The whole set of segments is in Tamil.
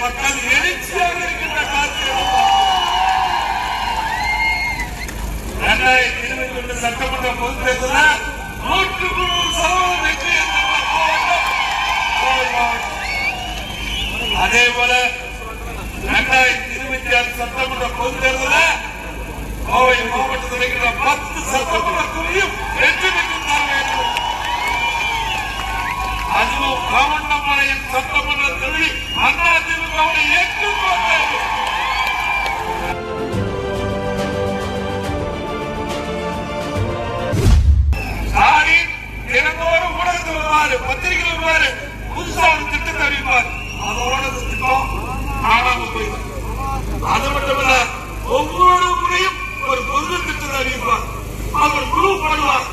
மக்கள் எழுச்சியாக இருக்கின்ற காலத்தில் இரண்டாயிரத்தி இருபத்தி ஒன்று சட்டமன்ற பொது தேர்தலில் நூற்றுக்கு நூறு சதவீதம் வெற்றி அதே போல இரண்டாயிரத்தி இருபத்தி ஆறு சட்டமன்ற பொது தேர்தலில் கோவை மாவட்டத்தில் இருக்கிற பத்து சட்டமன்ற தொகுதியும் வெற்றி பெற்று தர வேண்டும் அதுவும் கவண்டமலையின் சட்டமன்ற தொகுதி அண்ணா திமுகவை ஏற்றுக்கொண்டது ஸ்டாலின் தினந்தோறும் ஊடகத்தில் வருவாரு பத்திரிகையில் வருவாரு. புதுசா ஒரு திட்டத்தை அறிவிப்பார். அதோட திட்டம் காணாம போயிடும் அது மட்டுமல்ல ஒவ்வொரு முறையும் ஒரு பொது திட்டத்தை அறிவிப்பார். அவர் குழு பண்ணுவார்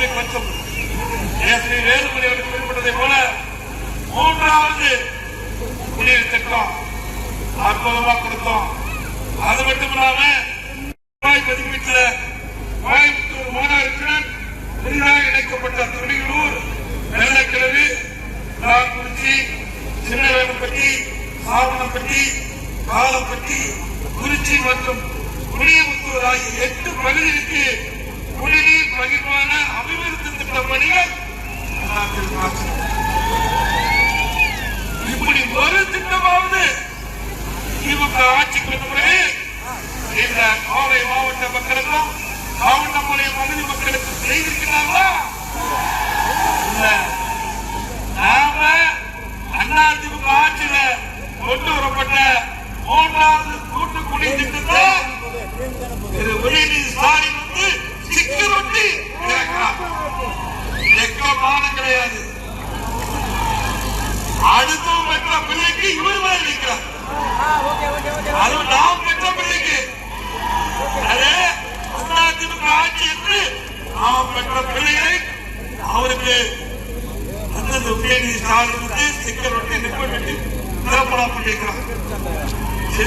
என்று கொஞ்சம் எஸ் வேலுமணி அவர்கள் குறிப்பிட்டதை போல மூன்றாவது குடிநீர் திட்டம் அற்புதமா கொடுத்தோம். அது மட்டும் இல்லாம ரூபாய் மதிப்பீட்டில் கோயம்புத்தூர் மாநகரத்துடன் புதிதாக இணைக்கப்பட்ட துணியூர் வெள்ளக்கிழவு நாங்குறிச்சி சின்னவேலப்பட்டி சாவனப்பட்டி காலப்பட்டி குறிச்சி மற்றும் குடியமுத்தூர் ஆகிய எட்டு பகுதிகளுக்கு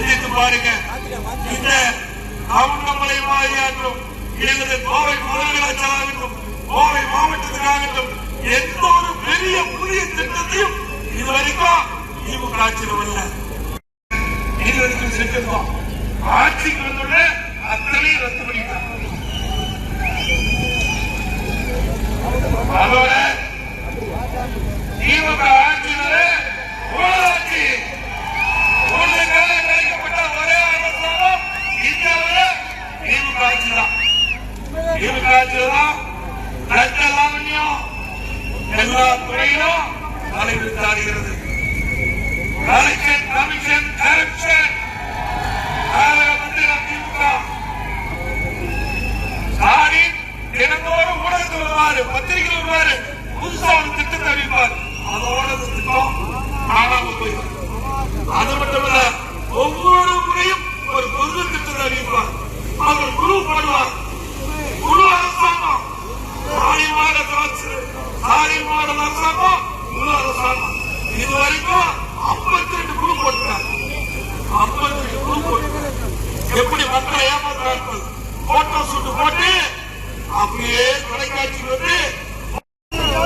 சிந்தித்து பாருங்க. இந்த அவுண்டமலை மாதிரியாகட்டும் இல்லது கோவை முதலமைச்சராகட்டும் கோவை மாவட்டத்திற்காகட்டும் எந்த ஒரு பெரிய புதிய திட்டத்தையும் இதுவரைக்கும் திமுக ஆட்சியில் வரல. இதுவரைக்கும் சென்றிருந்தோம். ஆட்சிக்கு வந்துள்ள அத்தனையும் ரத்து பண்ணிட்டாங்க. அதோட திமுக ஆட்சியினரே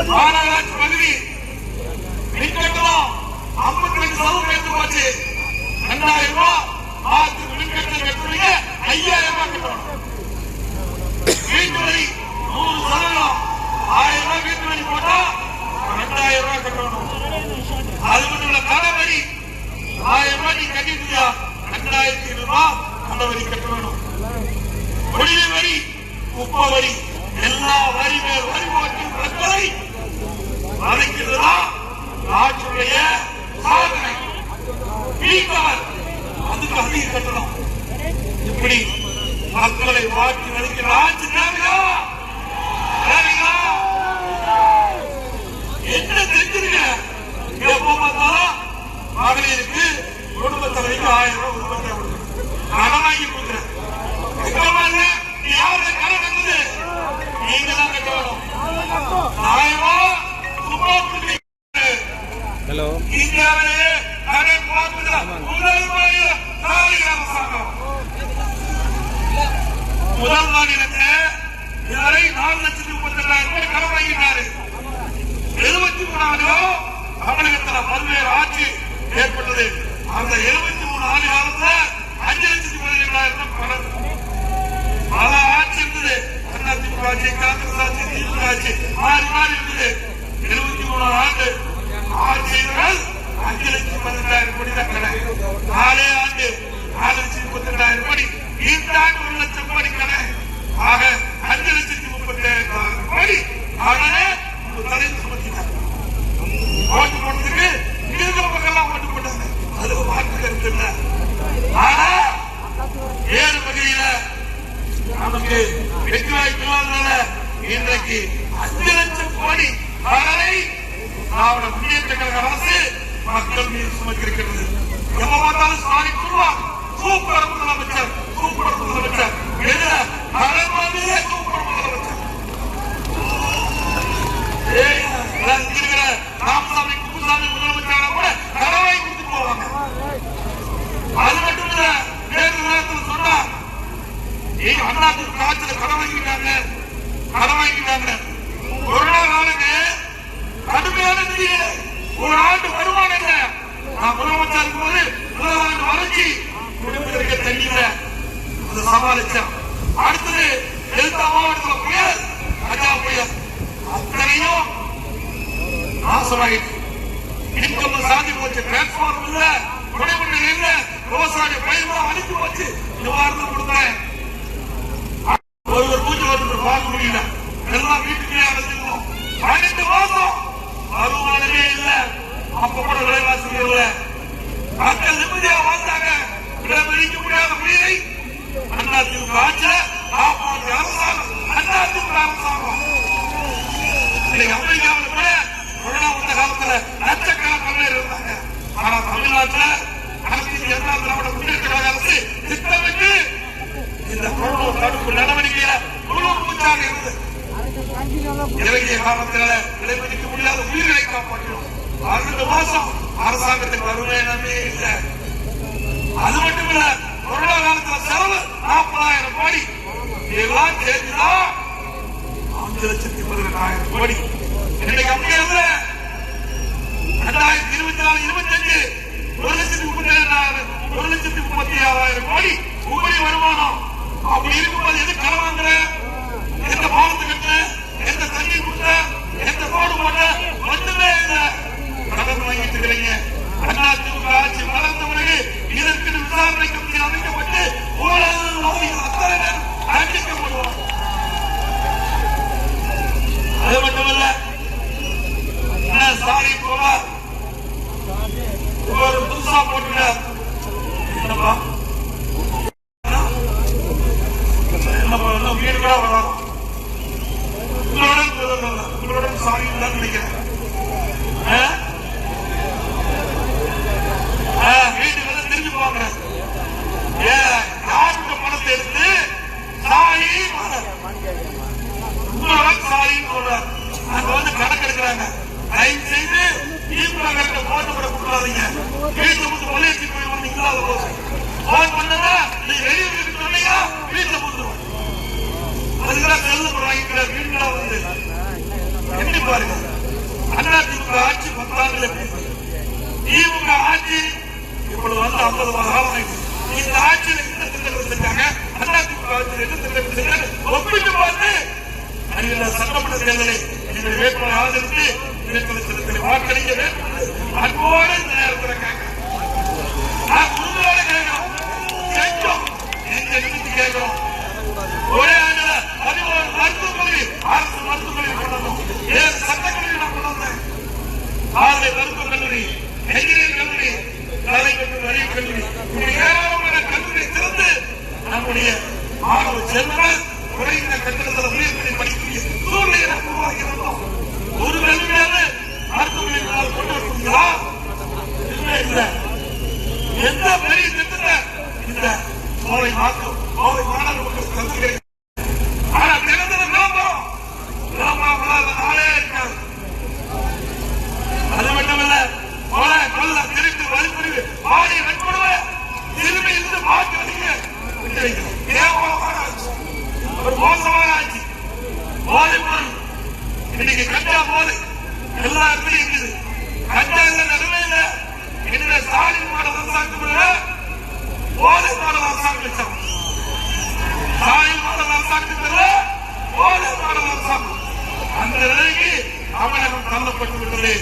பாலாஜ் பகுதி. மின்கட்டணம் ஐம்பத்தி செலவு பேருந்து போச்சு. ரெண்டாயிரம் ரூபாய் பார்த்து மின்கட்டணம் கட்டுறீங்க ஐயாயிரம் ரூபாய் கட்டணும். வீட்டுவரி நூறு சதவீதம். ஆயிரம் ரூபாய் வீட்டுவரி போட்டா ரெண்டாயிரம் ரூபாய் கட்டணும். அது மட்டும் இல்ல தலைவரி ஆயிரம் ரூபாய் நீ கட்டிட்டியா ரெண்டாயிரத்தி ஐநூறு ரூபாய் தலைவரி கட்டணும். குடிநீர் வரி உப்பு வரி எல்லா இன்றைக்கு அஞ்சு லட்சம் கோடி கடனை திராவிட முன்னேற்ற கழக அரசு மக்கள் மீது சுமக்கிருக்கிறது எப்ப பார்த்தாலும் ஸ்டாலின் சொல்லுவார் சூப்பர் முதலமைச்சர் சூப்பர் முதலமைச்சர். என்ன கடன் வாங்கியே சூப்பர் முதலமைச்சர். இருக்கிற ராமசாமி விவசாயி. இன்கம் சாதி போச்சு. டிரான்ஸ்பார்ம் இல்ல. விவசாய பயிர் அழிஞ்சு வச்சு நிவாரணம் கொடுக்குறேன் இப்பொழுது ஐம்பது காலம் இந்த ஆட்சியில என்ன திட்டங்கள் செஞ்சாங்க அண்ணா திமுக ஆட்சியில் என்ன திட்டங்கள் செஞ்சாங்க ஒப்பிட்டு பார்த்து அறிவியல் சட்டமன்ற தேர்தலை எங்கள் வேட்பாளர் ஆதரித்து வேட்பாளர் வாக்களிக்க வேண்டும் அன்போடு இந்த நேரத்தில் கேட்கிறேன் நான் உறுதியோட கேட்கிறோம் செஞ்சோம் எங்க நிமித்தி கேட்கிறோம் ஒரே ஆண்டுல பதினோரு மருத்துவக் கல்லூரி அரசு மருத்துவக் கொண்டு வந்தோம். ஏன் சட்டக்கல்லூரி கொண்டு வந்தேன். ஆலை மருத்துவக் கல்லூரி என்ஜினியரிங் கல்லூரி கலை மற்றும் அறிவு கல்லூரி இப்படி ஏராளமான கல்லூரி திறந்து நம்முடைய மாணவ செல்வங்கள் குறைந்த கட்டணத்தில் உயர்கல்வி படிக்கக்கூடிய சூழ்நிலையை நாம் உருவாக்கி இருந்தோம் ஒரு கல்வியாவது மருத்துவமனைகளால் கொண்டு வர முடியுதா இல்லை இல்லை எந்த பெரிய திட்டத்தை இந்த கோவை மாற்றம் கோவை மாணவர் மக்கள் கல்வி ஆனா திறந்தது விளம்பரம் விளம்பரம் இல்லாத நாளே இருக்காது அது மட்டுமல்ல கொலை கொல்ல திருட்டு வழிபறிவு பாடி வன்கொடுமை திரும்பி இருந்து பார்க்கிறதுக்கு விட்டு வைக்கிறோம் கேவலமான ஆட்சி ஒரு மோசமான ஆட்சி போதை பொருள் இன்னைக்கு கஞ்சா போதை எல்லா இடத்துலயும் இருக்குது கஞ்சா இல்ல நிலைமையில இந்த ஸ்டாலின் மாடல் அரசாங்கத்துல போதை மாடல் அரசாங்கம் வச்சாங்க ஸ்டாலின் மாடல் அரசாங்கத்துல போதை மாடல் அரசாங்கம் அந்த அமலகம் தள்ளப்பட்டு விட்டது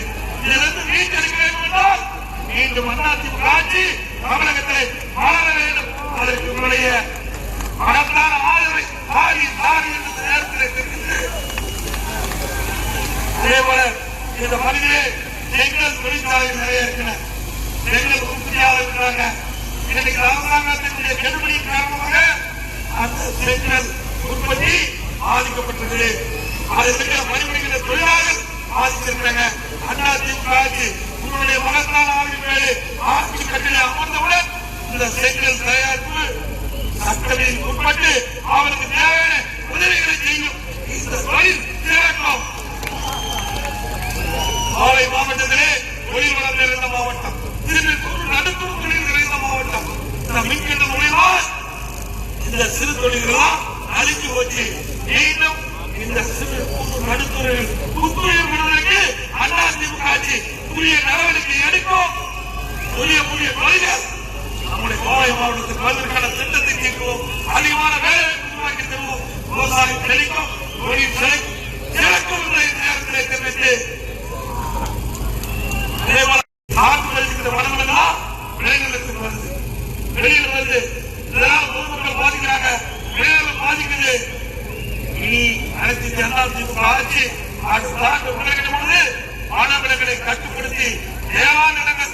இதிலிருந்து மீட்டெடுக்க வேண்டும். என்றால் மீண்டும் அதிமுக ஆட்சி தமிழகத்தை வளர வேண்டும். அதற்கு உங்களுடைய மகத்தான ஆதரவை சாரி சாரி என்று நேரத்தில் தெரிவித்து அதே இந்த பகுதியிலே செங்கல் தொழிற்சாலைகள் நிறைய இருக்கின்றன செங்கல் உற்பத்தியாக இருக்கிறாங்க. இன்னைக்கு அரசாங்கத்தினுடைய கெடுபடி காரணமாக அந்த செங்கல் உற்பத்தி பாதிக்கப்பட்டது. அதில் இருக்கிற பணிபுரிகின்ற தொழிலாளர்கள் பாதிச்சிருக்கிறாங்க அண்ணா திமுக ஆட்சி உங்களுடைய மகத்தான ஆய்வு மேலே ஆட்சி கட்டளை அமர்ந்தவுடன் இந்த செங்கல் தயாரிப்பு சட்டத்தில் உட்பட்டு அவருக்கு தேவையான உதவிகளை செய்யும். இந்த தொழில் திறக்கும் மாலை மாவட்டத்திலே தொழில் வளம் நிறைந்த மாவட்டம். திருநெல்வேலி நடுத்தர தொழில் நிறைந்த மாவட்டம். இந்த மின்கட்ட மூலியமால் இந்த சிறு தொழில்களாம் அழிஞ்சு போச்சு. மீண்டும் இந்த சிறு குறு அண்ணா திமுக ஆட்சி உரிய நடவடிக்கை எடுக்கும். உரிய உரிய கொலைகள் நம்முடைய கோவை மாவட்டத்துக்கு வருவதற்கான திட்டத்தை தீர்க்கவும் அதிகமான வேலை உருவாக்கி தருவோம். விவசாயம் செழிக்கும் தொழில் செழிக்கும் சிறக்கும் என்ற இந்த நேரத்தில் தெரிவித்து அதே போல சார்பு கழிக்கிற வளங்கள் எல்லாம் விளைநிலத்துக்கு வருது வெளியில் வருது அனைத்து ஆட்சி அடுத்த ஆண்டு பொழுது கட்டுப்படுத்தி ஏழாம் நிலங்கள்